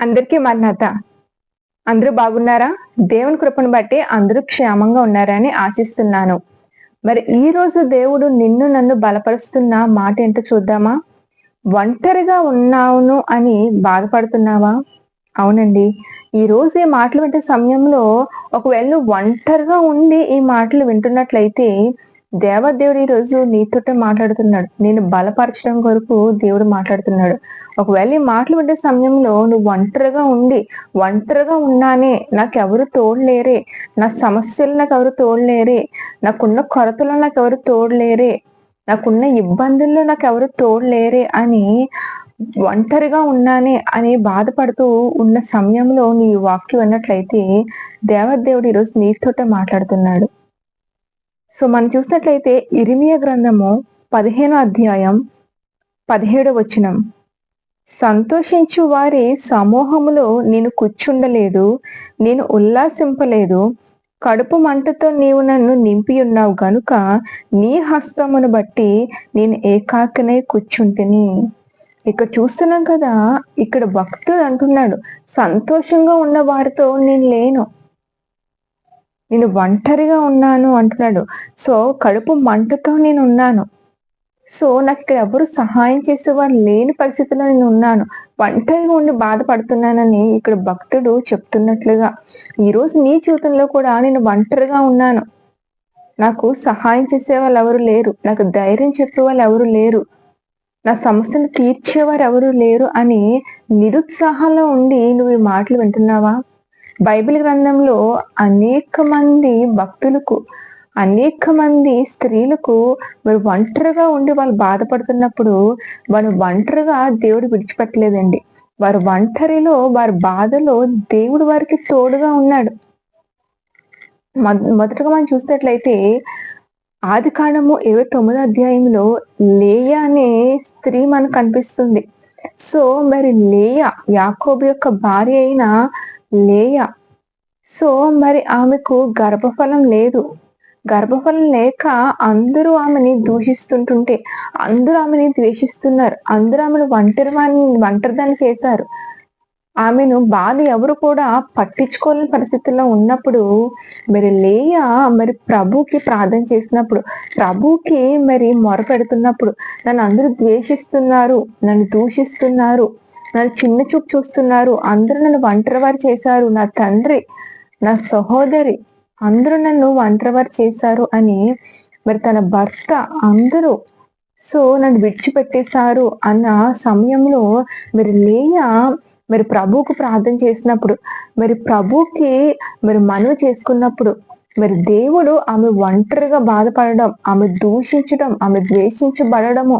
అందరికీ మన్నత అందరూ బాగున్నారా? దేవుని కృపను బట్టి అందరూ క్షేమంగా ఉన్నారని ఆశిస్తున్నాను. మరి ఈ రోజు దేవుడు నిన్ను నన్ను బలపరుస్తున్న మాట ఏంటో చూద్దామా? ఒంటరిగా ఉన్నావును అని బాధపడుతున్నావా? అవునండి. ఈ రోజు ఈ మాటలు వింటే సమయంలో ఒకవేళ నువ్వు ఒంటరిగా ఉండి ఈ మాటలు వింటున్నట్లయితే దేవదేవుడు ఈ రోజు నీతోటే మాట్లాడుతున్నాడు. నేను బలపరచడం కొరకు దేవుడు మాట్లాడుతున్నాడు. ఒకవేళ ఈ మాటలు వింటే సమయంలో నువ్వు ఒంటరిగా ఉండి ఒంటరిగా ఉన్నానే నాకెవరు తోడలేరే. నా సమస్యలు నాకు ఎవరు తోడలేరే. నాకున్న కొరతలు నాకు ఎవరు తోడలేరే. నాకున్న ఇబ్బందుల్లో నాకు ఎవరు తోడలేరే అని ఒంటరిగా ఉన్నానే అని బాధపడుతూ ఉన్న సమయంలో నీ వాక్యం అన్నట్లయితే దేవదేవుడు ఈరోజు నీతోటే మాట్లాడుతున్నాడు. సో మనం చూసినట్లయితే ఇరిమియ గ్రంథము పదిహేనో అధ్యాయం పదిహేడో వచనం. సంతోషించు వారి సమూహములో నేను కూర్చుండలేదు నేను ఉల్లాసింపలేదు. కడుపు మంటతో నీవు నన్ను నింపి ఉన్నావు గనుక నీ హస్తమును బట్టి నేను ఏకాకనే కూర్చుంటిని. ఇక్కడ చూస్తున్నాం కదా ఇక్కడ భక్తుడు అంటున్నాడు సంతోషంగా ఉన్న వారితో నేను లేను. నేను ఒంటరిగా ఉన్నాను అంటున్నాడు. సో కడుపు మంటతో నేను ఉన్నాను. సో నాకు ఇక్కడ ఎవరు సహాయం చేసేవారు లేని పరిస్థితిలో నేను ఉన్నాను. ఒంటరిగా ఉండి బాధపడుతున్నానని ఇక్కడ భక్తుడు చెప్తున్నట్లుగా ఈరోజు నీ జీవితంలో కూడా నేను ఒంటరిగా ఉన్నాను. నాకు సహాయం చేసే వాళ్ళు ఎవరు లేరు. నాకు ధైర్యం చెప్పే వాళ్ళు ఎవరు లేరు. నా సమస్యను తీర్చేవారు ఎవరు లేరు అని నిరుత్సాహంలో ఉండి నువ్వు ఈ మాటలు వింటున్నావా? బైబిల్ గ్రంథంలో అనేక మంది భక్తులకు అనేక మంది స్త్రీలకు మరి ఒంటరిగా ఉండి వాళ్ళు బాధపడుతున్నప్పుడు వారు ఒంటరిగా దేవుడు విడిచిపెట్టలేదండి. వారు ఒంటరిలో వారి బాధలో దేవుడు వారికి తోడుగా ఉన్నాడు. మొదటగా మనం చూసినట్లయితే ఆది కాండము ఇరవై తొమ్మిదో అధ్యాయంలో లేయ అనే స్త్రీ మనకు కనిపిస్తుంది. సో మరి లేయ యాకోబు యొక్క భార్య అయిన లేయ. సో మరి ఆమెకు గర్భఫలం లేదు. గర్భఫలం లేక అందరూ ఆమెని దూషిస్తుంటుంటే అందరూ ఆమెని ద్వేషిస్తున్నారు. అందరూ ఆమెను ఒంటరి ఒంటరిదాన్ని చేశారు. ఆమెను బాధ ఎవరు కూడా పట్టించుకోలేని పరిస్థితుల్లో ఉన్నప్పుడు మరి లేయ మరి ప్రభుకి ప్రార్థన చేసినప్పుడు ప్రభుకి మరి మొర పెడుతున్నప్పుడు నన్ను అందరూ ద్వేషిస్తున్నారు నన్ను దూషిస్తున్నారు. నన్ను చిన్న చూపు చూస్తున్నారు. అందరూ నన్ను ఒంటరివారు చేశారు. నా తండ్రి నా సహోదరి అందరూ నన్ను ఒంటరివారు చేశారు అని మరి తన భర్త అందరూ సో నన్ను విడిచిపెట్టేశారు అన్న సమయంలో మరి లేయ మరి ప్రభువుకు ప్రార్థన చేసినప్పుడు మరి ప్రభుకి మరి మనవి చేసుకున్నప్పుడు మరి దేవుడు ఆమె ఒంటరిగా బాధపడడం ఆమె దూషించడం ఆమె ద్వేషించబడము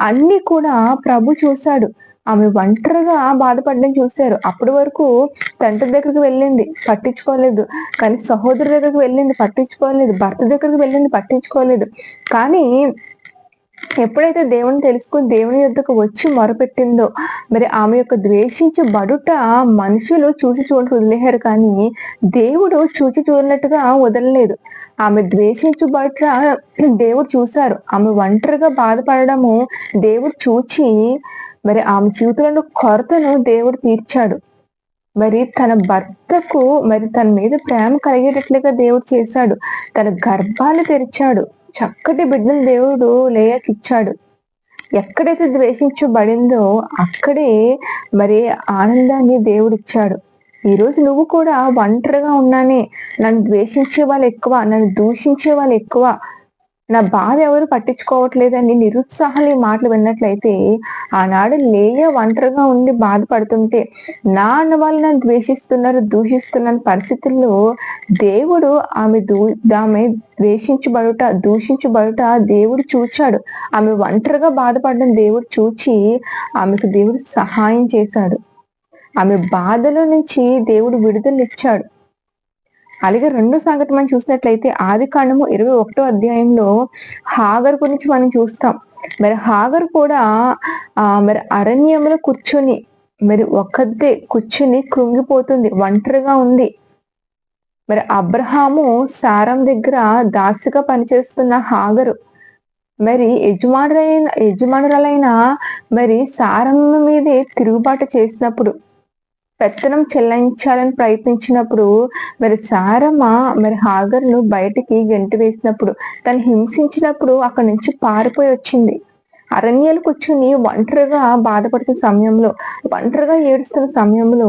అన్ని కూడా ప్రభు చూశాడు. ఆమె ఒంటరిగా బాధపడడం చూశారు. అప్పటి వరకు తండ్రి దగ్గరికి వెళ్ళింది పట్టించుకోలేదు. కానీ సహోదరు దగ్గరికి వెళ్ళింది పట్టించుకోలేదు. భర్త దగ్గరికి వెళ్ళింది పట్టించుకోలేదు. కానీ ఎప్పుడైతే దేవుని తెలుసుకుని దేవుని యొద్దకు వచ్చి మొరపెట్టిందో మరి ఆమె యొక్క ద్వేషించే బడుట మనుషులు చూసి చూడటం వదిలేశారు కానీ దేవుడు చూసి చూడనట్టుగా వదలలేదు. ఆమె ద్వేషించబడుట దేవుడు చూశారు. ఆమె ఒంటరిగా బాధపడము దేవుడు చూచి మరి ఆమె జీవితంలో కొరతను దేవుడు తీర్చాడు. మరి తన భర్తకు మరి తన మీద ప్రేమ కలిగేటట్లుగా దేవుడు చేశాడు. తన గర్భాలు తెరిచాడు. చక్కటి బిడ్డలు దేవుడు లేయకిచ్చాడు. ఎక్కడైతే ద్వేషించబడిందో అక్కడే మరి ఆనందాన్ని దేవుడిచ్చాడు. ఈరోజు నువ్వు కూడా ఒంటరిగా ఉన్నానే. నన్ను ద్వేషించే వాళ్ళు ఎక్కువ నన్ను దూషించే వాళ్ళు ఎక్కువ. నా బాధ ఎవరు పట్టించుకోవట్లేదని నిరుత్సాహాలు ఈ మాటలు విన్నట్లయితే ఆనాడు లేయ ఒంటరిగా ఉండి బాధపడుతుంటే నా అన్న వాళ్ళు నన్ను ద్వేషిస్తున్నారు దూషిస్తున్న పరిస్థితుల్లో దేవుడు ఆమె దూ ఆమె ద్వేషించబడుట దూషించబడుట దేవుడు చూచాడు. ఆమె ఒంటరిగా బాధపడడం దేవుడు చూచి ఆమెకు దేవుడు సహాయం చేశాడు. ఆమె బాధల నుంచి దేవుడు విడుదలనిచ్చాడు అలాగే రెండో సంఘటన మనం చూసినట్లయితే ఆది కాండము ఇరవై ఒకటో అధ్యాయంలో హాగర్ గురించి మనం చూస్తాం. మరి హాగర్ కూడా ఆ మరి అరణ్యంలో కూర్చొని మరి ఒక్కదే కూర్చుని కృంగిపోతుంది ఒంటరిగా ఉంది. మరి అబ్రహాము సారం దగ్గర దాసిగా పనిచేస్తున్న హాగరు మరి యజమానులైన యజమానులైన మరి సారం మీదే తిరుగుబాటు చేసినప్పుడు పెత్తనం చెల్లించాలని ప్రయత్నించినప్పుడు మరి సారమ్మ మరి హాగర్ను బయటికి గెంటి వేసినప్పుడు తను హింసించినప్పుడు అక్కడి నుంచి పారిపోయి వచ్చింది. అరణ్యాలు కూర్చుని ఒంటరిగా బాధపడుతున్న సమయంలో ఒంటరిగా ఏడుస్తున్న సమయంలో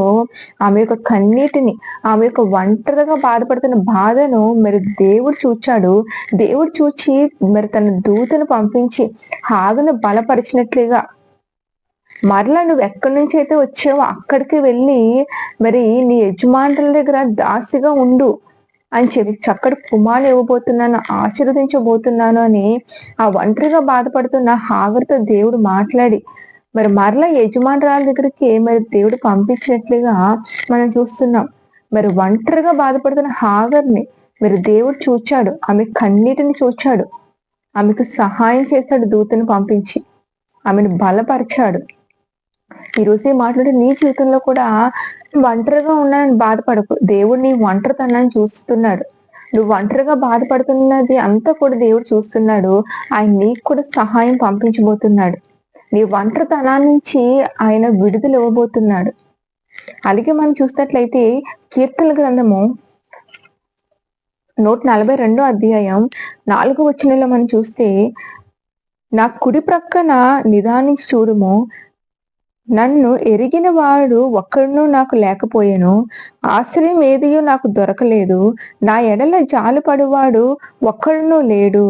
ఆమె యొక్క కన్నీటిని ఆమె యొక్క ఒంటరిగా బాధపడుతున్న బాధను మరి దేవుడు చూచాడు. దేవుడు చూచి మరి తన దూతను పంపించి హాగను బలపరిచినట్లుగా మరలా నువ్వు ఎక్కడి నుంచి అయితే వచ్చావో అక్కడికి వెళ్ళి మరి నీ యజమానుల దగ్గర దాసిగా ఉండు అని చెప్పి చక్కటి కుమారులు ఇవ్వబోతున్నాను ఆశీర్వదించబోతున్నాను అని ఆ ఒంటరిగా బాధపడుతున్న హాగర్తో దేవుడు మాట్లాడి మరి మరలా యజమానురాల దగ్గరికి మరి దేవుడు పంపించినట్లుగా మనం చూస్తున్నాం. మరి ఒంటరిగా బాధపడుతున్న హాగర్ని మరి దేవుడు చూచాడు ఆమె కన్నీటిని చూచాడు ఆమెకు సహాయం చేశాడు దూతను పంపించి ఆమెను బలపరిచాడు. ఈ రోజు మాట్లాడే నీ జీవితంలో కూడా ఒంటరిగా ఉన్నానని బాధపడకు. దేవుడు నీ ఒంటరితనాన్ని చూస్తున్నాడు. నువ్వు ఒంటరిగా బాధపడుతున్నది అంతా కూడా దేవుడు చూస్తున్నాడు. ఆయన నీకు కూడా సహాయం పంపించబోతున్నాడు. నీ ఒంటరితనా నుంచి ఆయన విడుదల ఇవ్వబోతున్నాడు. అలాగే మనం చూసినట్లయితే కీర్తన గ్రంథము నూట నలభై రెండో అధ్యాయం నాలుగో వచ్చినలో మనం చూస్తే నా కుడి ప్రక్కన నిదానించి చూడుము. నన్ను ఎరిగిన వాడు ఒక్కడునూ నాకు లేకపోయాను. ఆశ్రయం ఏదియో నాకు దొరకలేదు. నా ఎడల జాలుపడువాడు ఒక్కడునూ లేడు.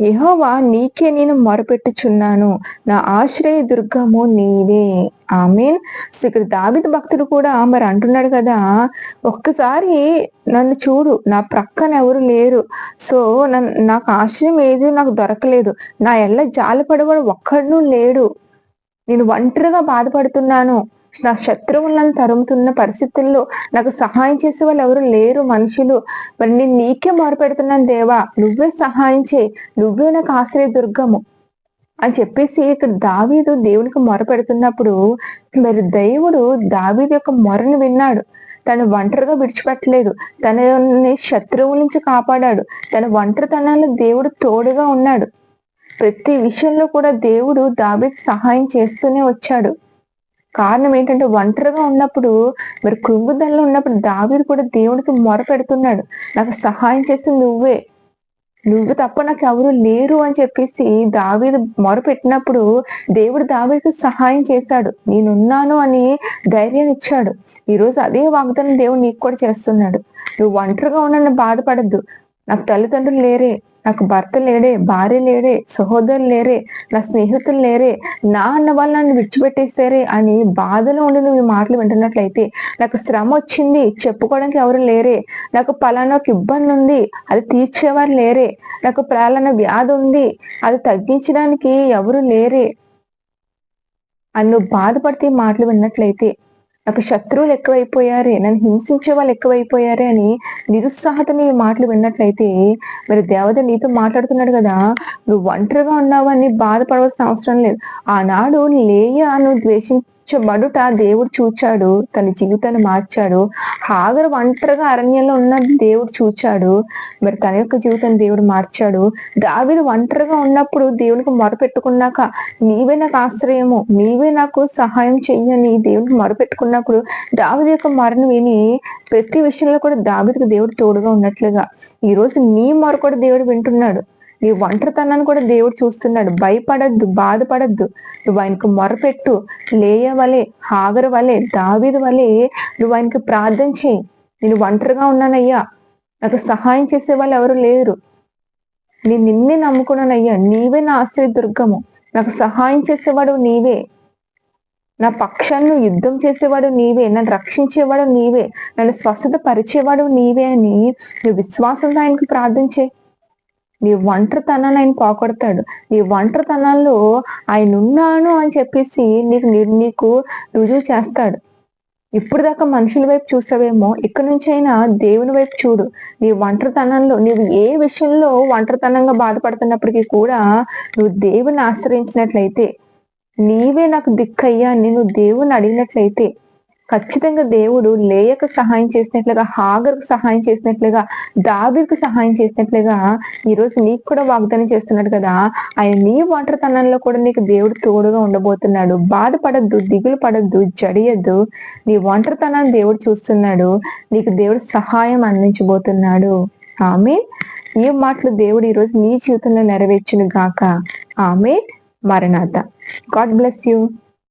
యహోవా నీకే నేను మొరపెట్టుచున్నాను. నా ఆశ్రయ దుర్గము నీవే. మీన్ ఇక్కడ దావిద భక్తుడు కూడా మరి అంటున్నాడు కదా ఒక్కసారి నన్ను చూడు నా ప్రక్కన ఎవరు లేరు. సో నాకు ఆశ్రయం ఏది నాకు దొరకలేదు. నా ఎల్ల జాలిపడవాడు ఒక్కడునూ లేడు. నేను ఒంటరిగా బాధపడుతున్నాను. నా శత్రువులను తరుముతున్న పరిస్థితుల్లో నాకు సహాయం చేసే వాళ్ళు ఎవరు లేరు మనుషులు. మరి నేను నీకే మొరపెడుతున్నాను దేవా. నువ్వే సహాయం చేయి. నువ్వే నాకు ఆశ్రయ దుర్గము అని చెప్పేసి ఇక్కడ దావీదు దేవునికి మొర పెడుతున్నప్పుడు మరి దేవుడు దావీదు యొక్క మొరను విన్నాడు. తను ఒంటరిగా విడిచిపెట్టలేదు. తనని శత్రువుల నుంచి కాపాడాడు. తన ఒంటరితనాన్ని దేవుడు తోడుగా ఉన్నాడు. ప్రతి విషయంలో కూడా దేవుడు దాబికి సహాయం చేస్తూనే వచ్చాడు. కారణం ఏంటంటే ఒంటరిగా ఉన్నప్పుడు మరి కృంగుదల్లో ఉన్నప్పుడు దావీదు కూడా దేవుడికి మొర పెడుతున్నాడు. నాకు సహాయం చేసి నువ్వే. నువ్వు తప్ప నాకు ఎవరు లేరు అని చెప్పేసి దావీదు మొర పెట్టినప్పుడు దేవుడు దావీదుకు సహాయం చేశాడు. నేనున్నాను అని ధైర్యం ఇచ్చాడు. ఈరోజు అదే వాగ్దానం దేవుడు నీకు కూడా చేస్తున్నాడు. నువ్వు ఒంటరిగా ఉన్న బాధపడద్దు. నాకు తల్లిదండ్రులు లేరే నాకు భర్త లేడే భార్య లేడే సహోదరులు లేరే నా స్నేహితులు లేరే నా అన్న వాళ్ళు నన్ను విడిచిపెట్టేసారే అని బాధలో ఉండి నువ్వు ఈ మాటలు వింటున్నట్లయితే నాకు శ్రమ వచ్చింది చెప్పుకోవడానికి ఎవరు లేరే నాకు పలానా ఒక ఇబ్బంది ఉంది అది తీర్చేవారు లేరే నాకు ప్రాలన వ్యాధి ఉంది అది తగ్గించడానికి ఎవరు లేరే అని నువ్వు బాధపడితే మాటలు విన్నట్లయితే నాకు శత్రువులు ఎక్కువైపోయారే నన్ను హింసించే వాళ్ళు ఎక్కువైపోయారే అని నిరుత్సాహత నీ మాటలు విన్నట్లయితే మరి దేవత నీతో మాట్లాడుతున్నాడు కదా నువ్వు ఒంటరిగా ఉన్నావు అని బాధపడవలసిన అవసరం లేదు. ఆనాడు లేయ నువ్వు ద్వేషించ మడుట దేవుడు చూచాడు తన జీవితాన్ని మార్చాడు. హాగరు ఒంటరిగా అరణ్యంలో ఉన్న దేవుడు చూచాడు. మరి తన యొక్క జీవితాన్ని దేవుడు మార్చాడు. దావిది ఒంటరిగా ఉన్నప్పుడు దేవునికి మొరపెట్టుకున్నాక నీవే నాకు ఆశ్రయము నీవే నాకు సహాయం చెయ్యని దేవునికి మొరపెట్టుకున్నప్పుడు దావిది యొక్క మరణ విని ప్రతి విషయంలో కూడా దావిదికి దేవుడు తోడుగా ఉన్నట్లుగా. ఈ రోజు నీ మొర కూడా దేవుడు వింటున్నాడు. నీ ఒంటరితనాన్ని కూడా దేవుడు చూస్తున్నాడు. భయపడద్దు బాధపడద్దు. నువ్వు ఆయనకు మొరపెట్టు. లేయ వలె హాగర వలె దావిది వలె నువ్వు ఆయనకి ప్రార్థన చేయి. నేను ఒంటరిగా ఉన్నానయ్యా. నాకు సహాయం చేసే వాళ్ళు ఎవరు లేరు. నేను నిన్నే నమ్ముకున్నానయ్యా. నీవే నా ఆశ్రయ దుర్గము నాకు సహాయం చేసేవాడు నీవే. నా పక్షాన్ని యుద్ధం చేసేవాడు నీవే. నన్ను రక్షించేవాడు నీవే. నన్ను స్వస్థత పరిచేవాడు నీవే అని నువ్వు విశ్వాసంతో ఆయనకు ప్రార్థించే నీ ఒంటరితనాన్ని ఆయన పోగొడతాడు. నీ ఒంటరితనాల్లో ఆయన ఉన్నాను అని చెప్పేసి నీకు నీకు రుజువు చేస్తాడు. ఇప్పుడు దాకా మనుషుల వైపు చూసావేమో ఇక్కడి నుంచి అయినా దేవుని వైపు చూడు. నీ ఒంటరితనంలో నీవు ఏ విషయంలో ఒంటరితనంగా బాధపడుతున్నప్పటికీ కూడా నువ్వు దేవుని ఆశ్రయించినట్లయితే నీవే నాకు దిక్కయ్యా నేను దేవుని అడిగినట్లయితే ఖచ్చితంగా దేవుడు లేయకు సహాయం చేసినట్లుగా హాగర్కు సహాయం చేసినట్లుగా దాబీర్కు సహాయం చేసినట్లుగా ఈ రోజు నీకు కూడా వాగ్దానం చేస్తున్నాడు కదా. ఆయన నీ ఒంటరితనంలో కూడా నీకు దేవుడు తోడుగా ఉండబోతున్నాడు. బాధపడద్దు దిగులు పడద్దు జడియద్దు. నీ ఒంటరితనాన్ని దేవుడు చూస్తున్నాడు. నీకు దేవుడు సహాయం అందించబోతున్నాడు. ఆమె ఈ మాటలు దేవుడు ఈరోజు నీ జీవితంలో నెరవేర్చును గాక ఆమె మరణాత. God bless you.